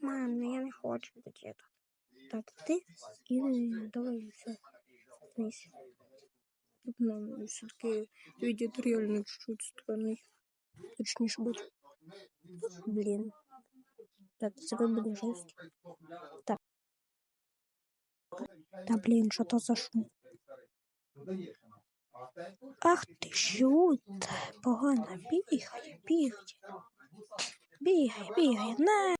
Мам, ну я не хочу бути это. Так, ти і давай все. Вниз. Ну, все-таки вегетарианный чуть-чуть странный. Точніше буде. Блін. Так, це буде жесть. Так. Та блін, що то за шум? Ах ти жут. Погано бігай, бігай. Бігай, бігай, на.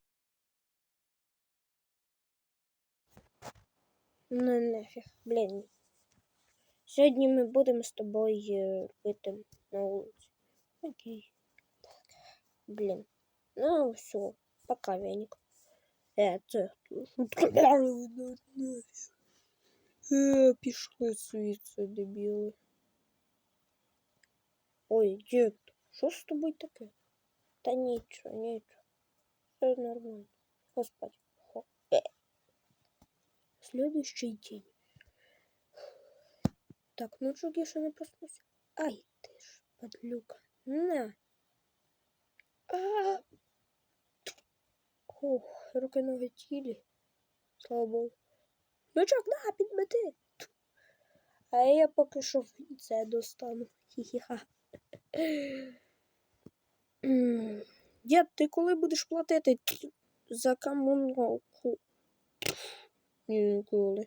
Ну нафіг, блін. Сьогодні ми будемо з тобою е, пити на вулиці. Окей. Так. Блін. Ну все, пока, веник. Е, це. Е, пішли звідси, дебіли. Ой, дід, що з тобою таке? Та нічого, нічого. Все нормально. Господи. Следующий день. Так, ну я ще не проснувся? Ай, ти ж, подлюка. На. А. Ох, руки ноги тілі. Слава Богу. Ну чок, на, підмети. А я поки що це достану. Хі-хі-ха. Дід, ти коли будеш платити за комуналку? Ніколи.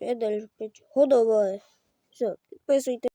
Я далі пить. Годове. Все, підписуйте.